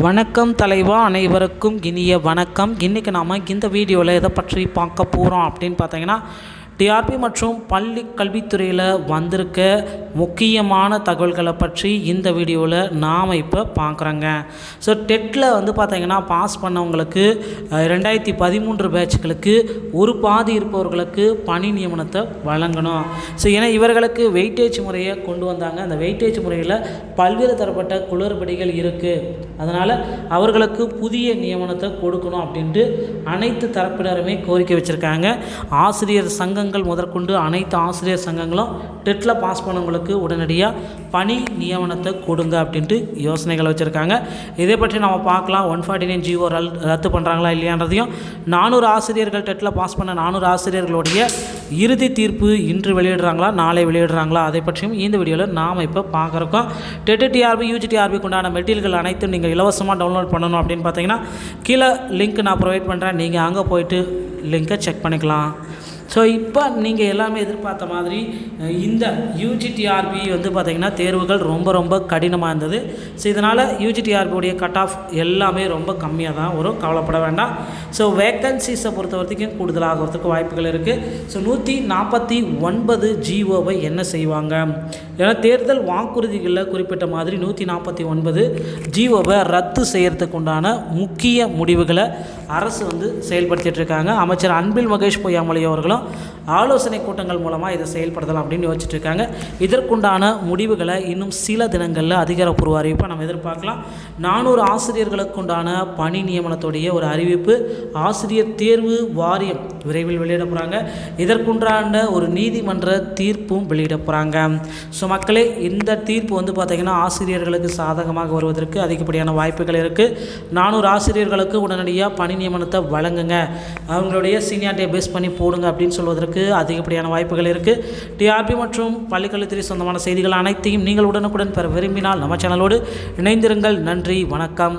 வணக்கம் தலைவா அனைவருக்கும் இனிய வணக்கம். இன்றைக்கி நாம் இந்த வீடியோவில் எதை பற்றி பார்க்க போகிறோம் அப்படின்னு பார்த்தீங்கன்னா டிஆர்பி மற்றும் பள்ளி கல்வித்துறையில் வந்திருக்க முக்கியமான தகவல்களை பற்றி இந்த வீடியோவில் நாம் இப்போ பார்க்குறோங்க ஸோ டெட்டில் வந்து பார்த்திங்கன்னா பாஸ் பண்ணவங்களுக்கு ரெண்டாயிரத்தி பதிமூன்று பேட்ச்களுக்கு ஒரு பாதி இருப்பவர்களுக்கு பணி நியமனத்தை வழங்கணும். ஸோ ஏன்னா இவர்களுக்கு வெயிட்டேஜ் முறையை கொண்டு வந்தாங்க. அந்த வெயிட்டேஜ் முறையில் பல்வேறு தரப்பட்ட குளறுபடிகள் இருக்குது அதனால் அவர்களுக்கு புதிய நியமனத்தை கொடுக்கணும் அப்படின்ட்டு அனைத்து தரப்பினருமே கோரிக்கை வச்சுருக்காங்க. ஆசிரியர் சங்கங்கள் முதற்கொண்டு அனைத்து ஆசிரியர் சங்கங்களும் டெட்டில் பாஸ் பண்ணவங்களுக்கு உடனடியாக பணி நியமனத்தை கொடுங்க அப்படின்ட்டு யோசனைகள் வச்சுருக்காங்க. இதை பற்றி நம்ம பார்க்கலாம். ஒன் ஃபார்ட்டி நைன் ஜிஓ ரத்து பண்ணுறாங்களா இல்லையான்றதையும். நானூறு ஆசிரியர்கள் டெட்டில் பாஸ் பண்ண நானூறு ஆசிரியர்களுடைய இறுதி தீர்ப்பு இன்று வெளியிடுறாங்களா நாளை வெளியிடுறாங்களா அதை பற்றியும் இந்த வீடியோவில் நாம் இப்போ பார்க்குறோம். டெட்டு டிஆர்பி யூஜிடிஆர்பிக்கு உண்டான மெட்டீரியல்கள் அனைத்தும் நீங்கள் இலவசமாக டவுன்லோட் பண்ணணும் அப்படின்னு பார்த்தீங்கன்னா கீழே லிங்க் நான் ப்ரொவைட் பண்ணுறேன் நீங்கள் அங்கே போயிட்டு லிங்க்கை செக் பண்ணிக்கலாம். ஸோ இப்போ நீங்கள் எல்லாமே எதிர்பார்த்த மாதிரி இந்த யூஜிடிஆர்பி வந்து பார்த்திங்கன்னா தேர்வுகள் ரொம்ப ரொம்ப கடினமாக இருந்தது. ஸோ இதனால் யூஜிடிஆர்பியுடைய கட் ஆஃப் எல்லாமே ரொம்ப கம்மியாக தான் வரும். கவலைப்பட வேண்டாம். ஸோ வேக்கன்சிஸை பொறுத்த வரைக்கும் கூடுதலாகிறதுக்கு வாய்ப்புகள் இருக்குது ஸோ நூற்றி நாற்பத்தி ஒன்பது ஜிஓவை என்ன செய்வாங்க? ஏன்னா தேர்தல் வாக்குறுதிகளில் குறிப்பிட்ட மாதிரி நூற்றி நாற்பத்தி ஒன்பது ஜிஓவை ரத்து செய்கிறதுக்கு உண்டான முக்கிய முடிவுகளை அரசு வந்து செயல்படுத்திகிட்டு இருக்காங்க. அமைச்சர் அன்பில் மகேஷ் பொய்யாமொழி அவர்களும் ஆலோசனை கூட்டங்கள் மூலமாக இதை செயல்படுத்தலாம் அப்படின்னு யோசிச்சுட்டு இருக்காங்க. இதற்குண்டான முடிவுகளை இன்னும் சில தினங்களில் அதிகாரப்பூர்வ அறிவிப்பை நம்ம எதிர்பார்க்கலாம். நானூறு ஆசிரியர்களுக்குண்டான பணி நியமனத்துடைய ஒரு அறிவிப்பு ஆசிரியர் தேர்வு வாரியம் விரைவில் வெளியிட போகிறாங்க இதற்குண்டான ஒரு நீதிமன்ற தீர்ப்பும் வெளியிட போகிறாங்க ஸோ மக்களே இந்த தீர்ப்பு வந்து பார்த்திங்கன்னா ஆசிரியர்களுக்கு சாதகமாக வருவதற்கு அதிகப்படியான வாய்ப்புகள் இருக்குது நானூறு ஆசிரியர்களுக்கு உடனடியாக பணி நியமனத்தை வழங்குங்க. அவங்களுடைய சீனியாரிட்டியை பேஸ் பண்ணி போடுங்க அப்படின்னு சொல்வதற்கு அதிகப்படியான வாய்ப்புகள் இருக்குது டிஆர்பி மற்றும் பள்ளிக்கல்வித்துறை சொந்தமான செய்திகள் அனைத்தையும் நீங்கள் உடனுக்குடன் பெற விரும்பினால் நம்ம சேனலோடு இணைந்திருங்கள். நன்றி வணக்கம்.